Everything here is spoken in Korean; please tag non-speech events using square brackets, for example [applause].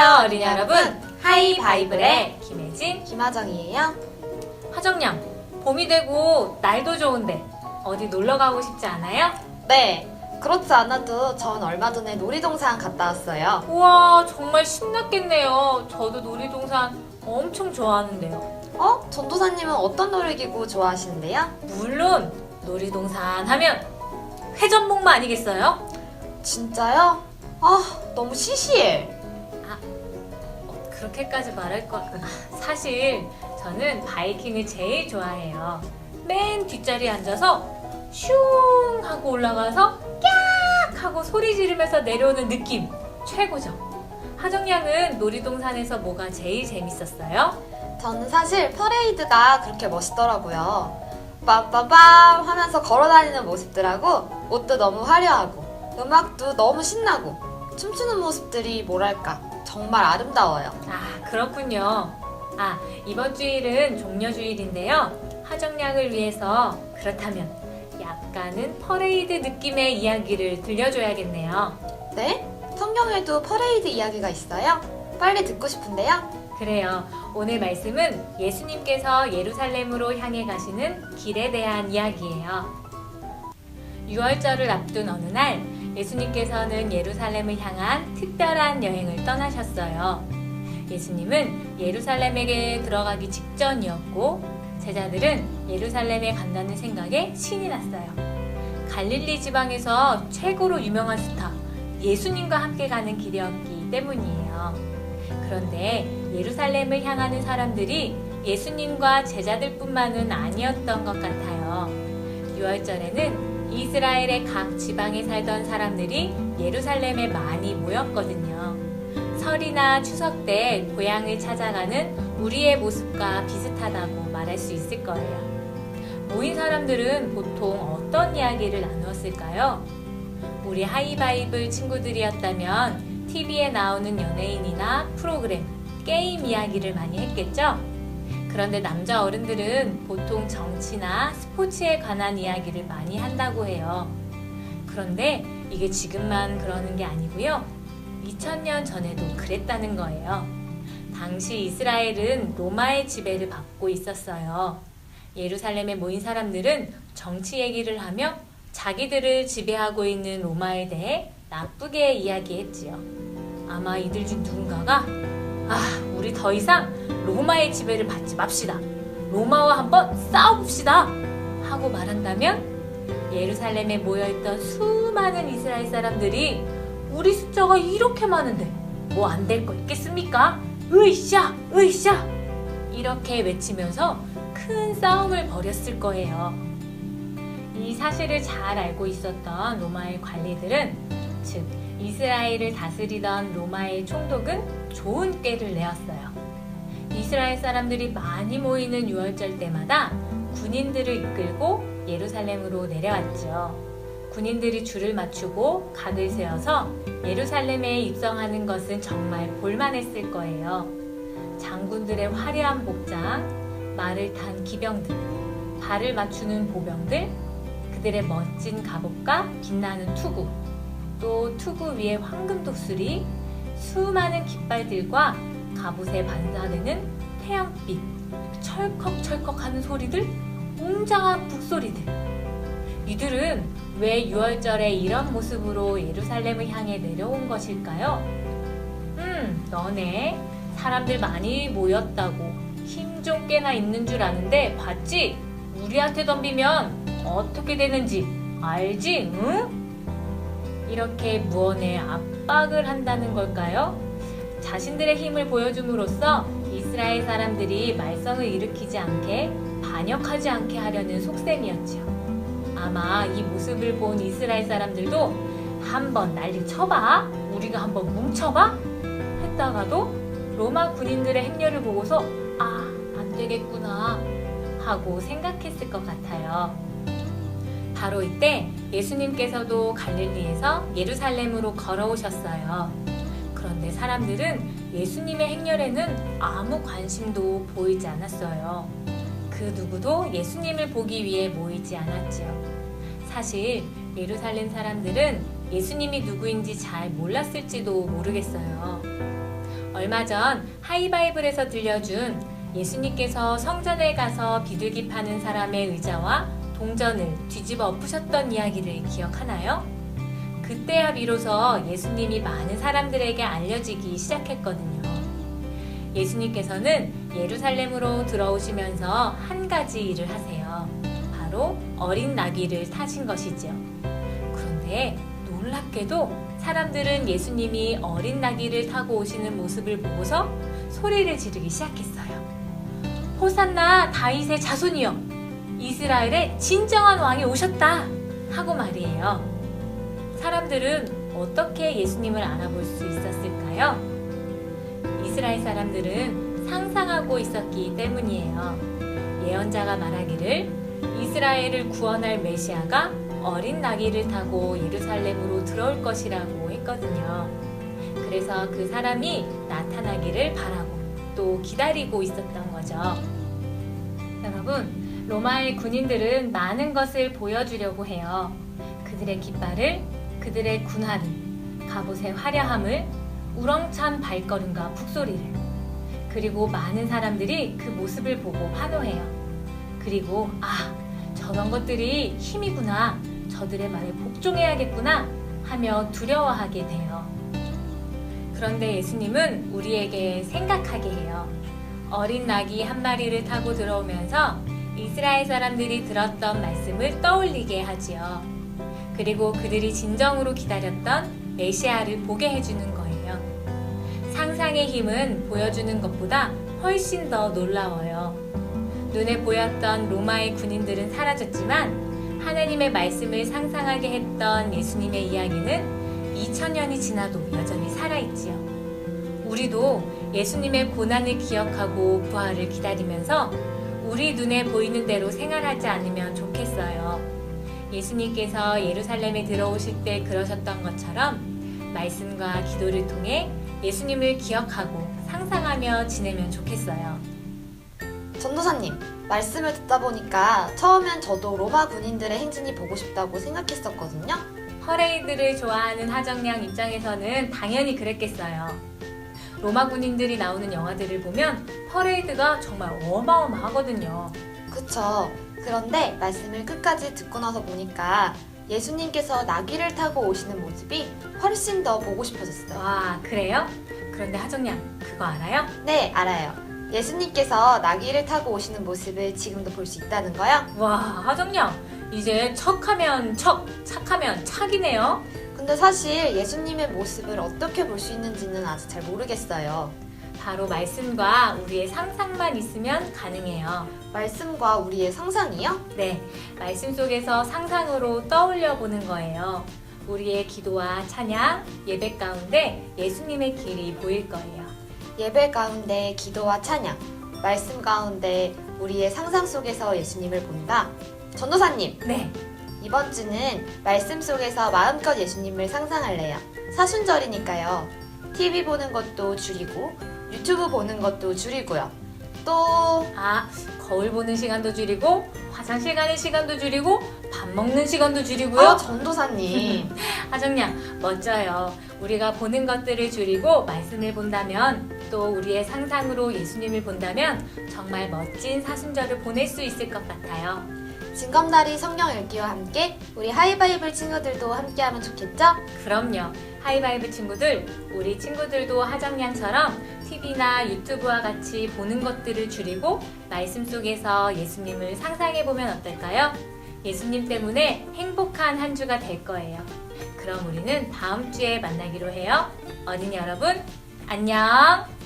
안녕하세요, 어린이 여러분. 하이바이블의 김혜진, 김하정이에요. 화정양. 봄이 되고 날도 좋은데 어디 놀러 가고 싶지 않아요? 네, 그렇지 않아도 전 얼마 전에 놀이동산 갔다 왔어요. 우와, 정말 신났겠네요. 저도 놀이동산 엄청 좋아하는데요. 어? 전도사님은 어떤 놀이기구 좋아하시는데요? 물론 놀이동산 하면 회전목마 아니겠어요? 진짜요? 아, 너무 시시해. 어, 그렇게까지 말할 거 아, 사실 저는 바이킹을 제일 좋아해요. 맨 뒷자리에 앉아서 슝 하고 올라가서 깍 하고 소리 지르면서 내려오는 느낌 최고죠. 하정양은 놀이동산에서 뭐가 제일 재밌었어요? 저는 사실 퍼레이드가 그렇게 멋있더라고요. 빠빠밤 하면서 걸어다니는 모습들하고 옷도 너무 화려하고 음악도 너무 신나고 춤추는 모습들이 뭐랄까 정말 아름다워요. 아 그렇군요. 아 이번 주일은 종려 주일인데요. 하정양을 위해서 그렇다면 약간은 퍼레이드 느낌의 이야기를 들려줘야겠네요. 네? 성경에도 퍼레이드 이야기가 있어요? 빨리 듣고 싶은데요? 그래요. 오늘 말씀은 예수님께서 예루살렘으로 향해 가시는 길에 대한 이야기예요. 6월절을 앞둔 어느 날 예수님께서는 예루살렘을 향한 특별한 여행을 떠나셨어요. 예수님은 예루살렘에게 들어가기 직전이었고 제자들은 예루살렘에 간다는 생각에 신이 났어요. 갈릴리 지방에서 최고로 유명한 스타 예수님과 함께 가는 길이었기 때문이에요. 그런데 예루살렘을 향하는 사람들이 예수님과 제자들뿐만은 아니었던 것 같아요. 6월절에는 이스라엘의 각 지방에 살던 사람들이 예루살렘에 많이 모였거든요. 설이나 추석 때 고향을 찾아가는 우리의 모습과 비슷하다고 말할 수 있을 거예요. 모인 사람들은 보통 어떤 이야기를 나누었을까요? 우리 하이바이블 친구들이었다면 TV에 나오는 연예인이나 프로그램, 게임 이야기를 많이 했겠죠? 그런데 남자 어른들은 보통 정치나 스포츠에 관한 이야기를 많이 한다고 해요. 그런데 이게 지금만 그러는 게 아니고요. 2000년 전에도 그랬다는 거예요. 당시 이스라엘은 로마의 지배를 받고 있었어요. 예루살렘에 모인 사람들은 정치 얘기를 하며 자기들을 지배하고 있는 로마에 대해 나쁘게 이야기했지요. 아마 이들 중 누군가가 아, 우리 더 이상 로마의 지배를 받지 맙시다. 로마와 한번 싸워봅시다. 하고 말한다면 예루살렘에 모여있던 수많은 이스라엘 사람들이 우리 숫자가 이렇게 많은데 뭐 안 될 거 있겠습니까? 으이샤! 으이샤! 이렇게 외치면서 큰 싸움을 벌였을 거예요. 이 사실을 잘 알고 있었던 로마의 관리들은 즉 이스라엘을 다스리던 로마의 총독은 좋은 꾀를 내었어요. 이스라엘 사람들이 많이 모이는 6월절 때마다 군인들을 이끌고 예루살렘으로 내려왔죠. 군인들이 줄을 맞추고 각을 세워서 예루살렘에 입성하는 것은 정말 볼만했을 거예요. 장군들의 화려한 복장, 말을 탄 기병들, 발을 맞추는 보병들, 그들의 멋진 갑옷과 빛나는 투구, 또 투구 위에 황금 독수리, 수많은 깃발들과 갑옷에 반사되는 태양빛, 철컥철컥 하는 소리들, 웅장한 북소리들. 이들은 왜 6월절에 이런 모습으로 예루살렘을 향해 내려온 것일까요? 음, 너네 사람들 많이 모였다고 힘 좀 꽤나 있는 줄 아는데 봤지? 우리한테 덤비면 어떻게 되는지 알지? 응? 이렇게 무언에 압박을 한다는 걸까요? 자신들의 힘을 보여줌으로써 이스라엘 사람들이 말썽을 일으키지 않게 반역하지 않게 하려는 속셈이었지요. 아마 이 모습을 본 이스라엘 사람들도 한번 난리 쳐봐, 우리가 한번 뭉쳐봐 했다가도 로마 군인들의 행렬을 보고서 아, 안 되겠구나 하고 생각했을 것 같아요. 바로 이때 예수님께서도 갈릴리에서 예루살렘으로 걸어오셨어요. 그런데 사람들은 예수님의 행렬에는 아무 관심도 보이지 않았어요. 그 누구도 예수님을 보기 위해 모이지 않았지요. 사실 예루살렘 사람들은 예수님이 누구인지 잘 몰랐을지도 모르겠어요. 얼마 전 하이바이블에서 들려준 예수님께서 성전에 가서 비둘기 파는 사람의 의자와 동전을 뒤집어 엎으셨던 이야기를 기억하나요? 그때야 비로소 예수님이 많은 사람들에게 알려지기 시작했거든요. 예수님께서는 예루살렘으로 들어오시면서 한 가지 일을 하세요. 바로 어린 나귀를 타신 것이지요. 그런데 놀랍게도 사람들은 예수님이 어린 나귀를 타고 오시는 모습을 보고서 소리를 지르기 시작했어요. 호산나 다윗의 자손이여 이스라엘의 진정한 왕이 오셨다 하고 말이에요. 사람들은 어떻게 예수님을 알아볼 수 있었을까요? 이스라엘 사람들은 상상하고 있었기 때문이에요. 예언자가 말하기를 이스라엘을 구원할 메시아가 어린 나귀를 타고 예루살렘으로 들어올 것이라고 했거든요. 그래서 그 사람이 나타나기를 바라고 또 기다리고 있었던 거죠. 여러분, 로마의 군인들은 많은 것을 보여주려고 해요. 그들의 깃발을, 그들의 군함을, 갑옷의 화려함을, 우렁찬 발걸음과 북소리를. 그리고 많은 사람들이 그 모습을 보고 환호해요. 그리고, 아, 저런 것들이 힘이구나. 저들의 말에 복종해야겠구나. 하며 두려워하게 돼요. 그런데 예수님은 우리에게 생각하게 해요. 어린 낙이 한 마리를 타고 들어오면서 이스라엘 사람들이 들었던 말씀을 떠올리게 하지요. 그리고 그들이 진정으로 기다렸던 메시아를 보게 해주는 거예요. 상상의 힘은 보여주는 것보다 훨씬 더 놀라워요. 눈에 보였던 로마의 군인들은 사라졌지만 하나님의 말씀을 상상하게 했던 예수님의 이야기는 2000년이 지나도 여전히 살아있지요. 우리도 예수님의 고난을 기억하고 부활을 기다리면서 우리 눈에 보이는 대로 생활하지 않으면 좋겠어요. 예수님께서 예루살렘에 들어오실 때 그러셨던 것처럼 말씀과 기도를 통해 예수님을 기억하고 상상하며 지내면 좋겠어요. 전도사님, 말씀을 듣다 보니까 처음엔 저도 로마 군인들의 행진이 보고 싶다고 생각했었거든요. 퍼레이드를 좋아하는 하정양 입장에서는 당연히 그랬겠어요. 로마 군인들이 나오는 영화들을 보면 퍼레이드가 정말 어마어마하거든요. 그쵸. 그런데 말씀을 끝까지 듣고 나서 보니까 예수님께서 나귀를 타고 오시는 모습이 훨씬 더 보고 싶어졌어요. 와, 그래요? 그런데 하정양, 그거 알아요? 네, 알아요. 예수님께서 나귀를 타고 오시는 모습을 지금도 볼 수 있다는 거요? 와, 하정양, 이제 척하면 척, 착하면 착이네요. 근데 사실 예수님의 모습을 어떻게 볼 수 있는지는 아직 잘 모르겠어요. 바로 말씀과 우리의 상상만 있으면 가능해요. 말씀과 우리의 상상이요? 네, 말씀 속에서 상상으로 떠올려 보는 거예요. 우리의 기도와 찬양, 예배 가운데 예수님의 길이 보일 거예요. 예배 가운데 기도와 찬양, 말씀 가운데 우리의 상상 속에서 예수님을 본다. 전도사님, 네, 이번 주는 말씀 속에서 마음껏 예수님을 상상할래요. 사순절이니까요. TV 보는 것도 줄이고, 유튜브 보는 것도 줄이고요. 또, 아, 거울 보는 시간도 줄이고, 화장실 가는 시간도 줄이고, 밥 먹는 시간도 줄이고요. 아, 전도사님. [laughs] 하정양, 멋져요. 우리가 보는 것들을 줄이고 말씀을 본다면, 또 우리의 상상으로 예수님을 본다면, 정말 멋진 사순절을 보낼 수 있을 것 같아요. 징검다리 성경 읽기와 함께 우리 하이바이블 친구들도 함께하면 좋겠죠? 그럼요. 하이바이브 친구들, 우리 친구들도 하정양처럼 TV나 유튜브와 같이 보는 것들을 줄이고 말씀 속에서 예수님을 상상해 보면 어떨까요? 예수님 때문에 행복한 한 주가 될 거예요. 그럼 우리는 다음 주에 만나기로 해요. 어린이 여러분, 안녕!